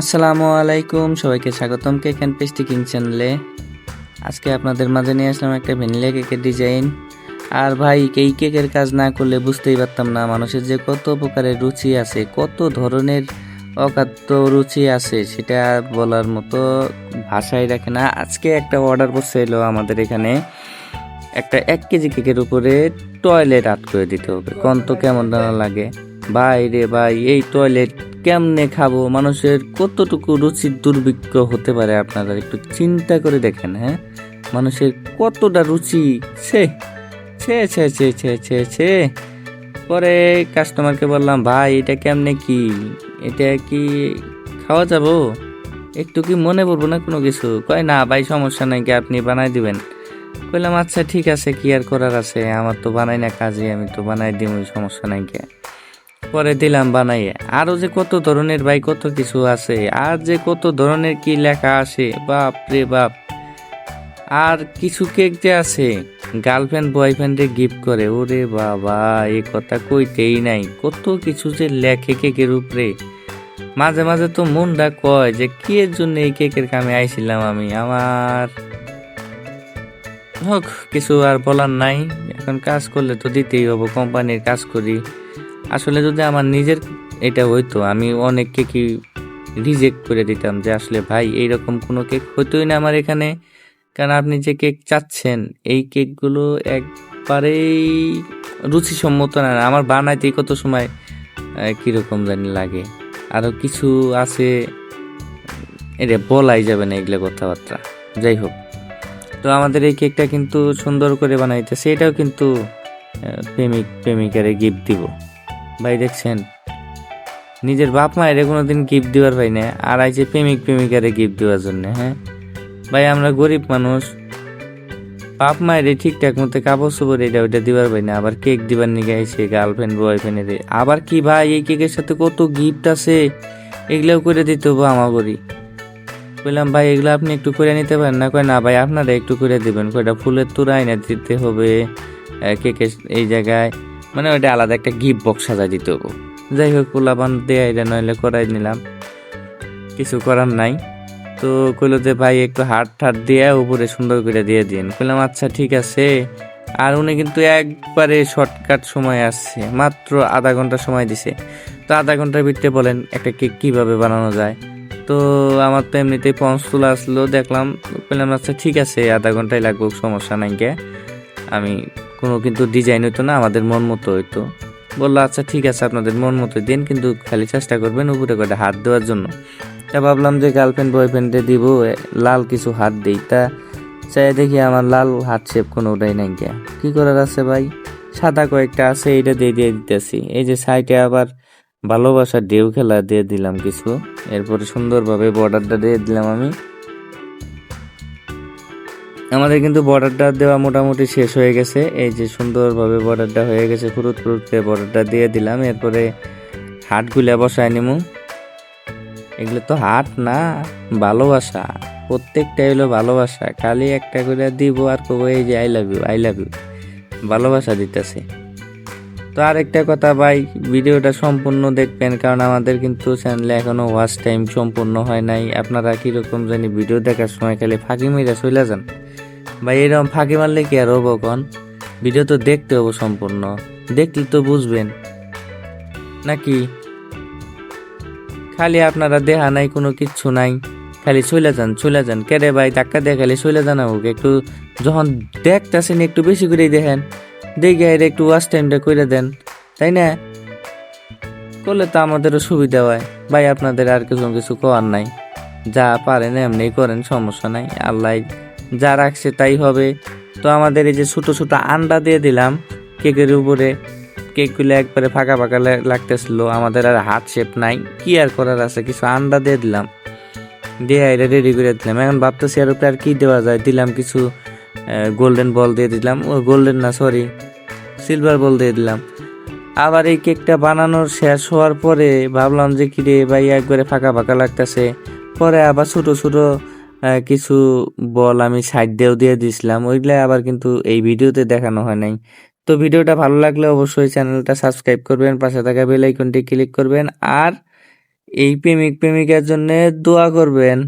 আসসালামু আলাইকুম, সবাইকে স্বাগতম কেক অ্যান্ড পেস্টি কিং চ্যানেলে। আজকে আপনাদের মাঝে নিয়ে আসলাম একটা ভ্যানিলা কেকের ডিজাইন। আর ভাই, এই কেকের কাজ না করলে বুঝতেই পারতাম না, মানুষের যে কত প্রকারের রুচি আছে, কত ধরনের অখাদ্য রুচি আছে, সেটা বলার মতো ভাষাই রাখে না। আজকে একটা অর্ডার করছে এলো আমাদের এখানে। একটা এক কেজি কেকের উপরে টয়লেট আট করে দিতে হবে। কোন তো কেমন দানা লাগে। ভাই রে ভাই, এই টয়লেট কেমনে খাব? মানুষের কতটুকু রুচির দুর্ভিক্ষ হতে পারে আপনারা একটু চিন্তা করে দেখেন হ্যাঁ? মানুষের কতটা রুচি? ছে ছে ছে ছে ছে ছে ছে। পরে কাস্টমারকে বললাম, ভাই, এটা কেমনে কি? এটা কি খাওয়া যাব? একটু কি মনে পড়ব না কোনো কিছু? কয়, না ভাই, সমস্যা নাই কি আপনি বানাই দিবেন? কইলাম আচ্ছা ঠিক আছে, কি আর করার আছে? আমার তো বানাই না কাজে, আমি তো বানাই দিব সমস্যা নাই কে? পরে দিলাম বানাইয়ে। আরও যে কত ধরনের ভাই, কত কিছু আছে। আর যে কত ধরনের কি লেখা আসে বাপ রে বাপ। আর কিছু কেক যে আছে গার্লফ্রেন্ড বয়ফ্রেন্ডে গিফট করে, ওরে বাবা এই কথা কইতেই নাই। কত কিছু যে লেখে কেকের উপরে। মাঝে মাঝে তো মনটা কয় যে, কি এর জন্য এই কেকের কামে আইছিলাম আমি? আমার হোক, কিছু আর বলার নাই। এখন কাজ করলে তো দিতেই হব, কোম্পানির কাজ করি। আসলে যদি আমার নিজের এটা হইতো, আমি অনেক কি রিজেক্ট করে দিতাম যে আসলে ভাই, এইরকম কোনো কেক হইতোই না আমার এখানে। কারণ আপনি যে কেক চাচ্ছেন, এই কেকগুলো একবারেই রুচিসম্মত না। আমার বানাইতেই কত সময় কীরকম জানি লাগে। আরও কিছু আছে এটা বলাই যাবে না এগুলো কথাবার্তা। যাই হোক। তো আমাদের এই কেকটা কিন্তু সুন্দর করে বানাইতেছে, এটাও কিন্তু প্রেমিক, প্রেমিকারে গিফট দিব। ভাই, দেখছেন? নিজের বাপ মায়ের কোনো দিন গিফট দেওয়ার ভাই না আর আইছে প্রেমিক প্রেমিকারে গিফট দেওয়ার জন্য হ্যাঁ? ভাই, আমরা গরিব মানুষ। বাপ মায়ের ঠিকঠাক মতো কাপড় চোপড় এটা ওইটা দিবার ভাই না আবার কেক দিবার নিয়ে আইছে গার্লফ্রেন্ড বয়ফ্রেন্ডের আবার কি ভাই, এই কেকের সাথে কত গিফট আছে? এগুলোও করে দিতে হব আমার করি বললাম, ভাই, এগুলো আপনি একটু করে নিতে পারেন না? কয়, না ভাই, আপনারা একটু করে দিবেন। কয়টা ফুলের তুরা এনে দিতে হবে কেকের এই জায়গায়। মানে ওইটা আলাদা একটা গিফট বক্স সাজাই দিতে হব। যাই হোক, পোলাপান দেয়া নইলে করাই নিলাম। কিছু করার নাই। তো কইলো যে, ভাই, একটু হাট ঠাট দিয়ে উপরে সুন্দর করে দিয়ে দিন। কইলাম আচ্ছা ঠিক আছে। আর উনি কিন্তু একবারে শর্টকাট সময় আসছে। মাত্র আধা ঘণ্টা সময় দিছে। তো আধা ঘণ্টার ভিতরে বলেন, একটা কেক কীভাবে বানানো যায়? তো আমার তো এমনিতেই পঞ্চ তোলা আসলো, দেখলাম। বললাম আচ্ছা ঠিক আছে, আধা ঘন্টায় লাগবে, সমস্যা নাই কে আমি কোনো কিন্তু ডিজাইন হইতো না, আমাদের মন মতো হইতো। বলল আচ্ছা ঠিক আছে, আপনাদের মন মতো দিন, কিন্তু খালি চেষ্টা করবেন উপরে করে হাত দেওয়ার জন্য। তা ভাবলাম যে গার্লফ্রেন্ড বয়ফ্রেন্ডে দিব লাল কিছু হাত দিই। তা চাই দেখি আমার লাল হাত শেপ কোনোটাই নাই কে কী করার আছে ভাই? সাদা কয়েকটা আছে, এইটা দিয়ে দিয়ে দিতেছি। এই যে সাইডে আবার ভালোবাসার ঢেউ খেলা দিয়ে দিলাম কিছু। এরপরে সুন্দরভাবে বর্ডারটা দিয়ে দিলাম আমি। আমাদের কিন্তু বর্ডারটা দেওয়া মোটামুটি শেষ হয়ে গেছে। এই যে সুন্দরভাবে বর্ডারটা হয়ে গেছে ফুরুত ফুরুত বর্ডারটা দিয়ে দিলাম। এরপরে হাটগুলা বসায় নিমু। এগুলো তো হাট না, ভালোবাসা। প্রত্যেকটাই হলো ভালোবাসা। খালি একটা করে দিব আর কবো, এই যে I love you I love you ভালোবাসা দিতেছে। তো আরেকটা কথা ভাই, ভিডিওটা সম্পূর্ণ দেখবেন, কারণ আমাদের কিন্তু চ্যানেলে এখনও ওয়াচ টাইম সম্পূর্ণ হয় নাই। আপনারা কীরকম জানি ভিডিও দেখার সময় খালি ফাঁকি মেরে চলে যান। ভাই এরকম ফাঁকি মারলে কি আর হব ভিডিও তো দেখতে হব সম্পূর্ণ। দেখলে তো বুঝবেন। নাকি? খালি আপনারা দেহা নাই, কোনো কিচ্ছু নাই। খালি চলে যান চলে যান। কেরে ভাই, ধাক্কা দিয়ে খালি চলে যান আমাকে। একটু যখন দেখতেছেন, একটু বেশি করেই দেখেন। দেখে একটু ওয়াশ টাইমটা করে দেন। তাই না? করলে তো আমাদেরও সুবিধা হয়। ভাই, আপনাদের আর কিছু কিছু করার নাই। যা পারেন, এমনি করেন, সমস্যা নাই। আল্লাহ যা রাখছে তাই হবে। তো আমাদের এই যে ছোটো ছোটো আন্ডা দিয়ে দিলাম, কেকের উপরে। কেকগুলো একবারে ফাঁকা ফাঁকা লাগতেছিল, আমাদের আর হাত শেপ নাই। কি আর করার আছে? কিছু আন্ডা দিয়ে দিলাম। দিয়ে এটা রেডি করে দিলাম। এখন ভাবতেছি আর উপরে আর কী দেওয়া যায়? দিলাম কিছু গোল্ডেন বল দিয়ে দিলাম। ও গোল্ডেন না সরি সিলভার বল দিয়ে দিলাম। আবার এই কেকটা বানানোর শেষ হওয়ার পরে ভাবলাম যে, কিরে ভাই, একবারে ফাঁকা ফাঁকা লাগতেছে। পরে আবার ছোটো ছোট কিছু বল আমি সাইড দিয়েও দিয়ে দিছিলাম। ওইগুলো আবার কিন্তু এই ভিডিওতে দেখানো হয় নাই। তো ভিডিওটা ভালো লাগলে অবশ্যই চ্যানেলটা সাবস্ক্রাইব করবেন, পাশে থাকা বেল আইকনটি ক্লিক করবেন, আর এই প্রেমিক প্রেমিকার জন্য দোয়া করবেন।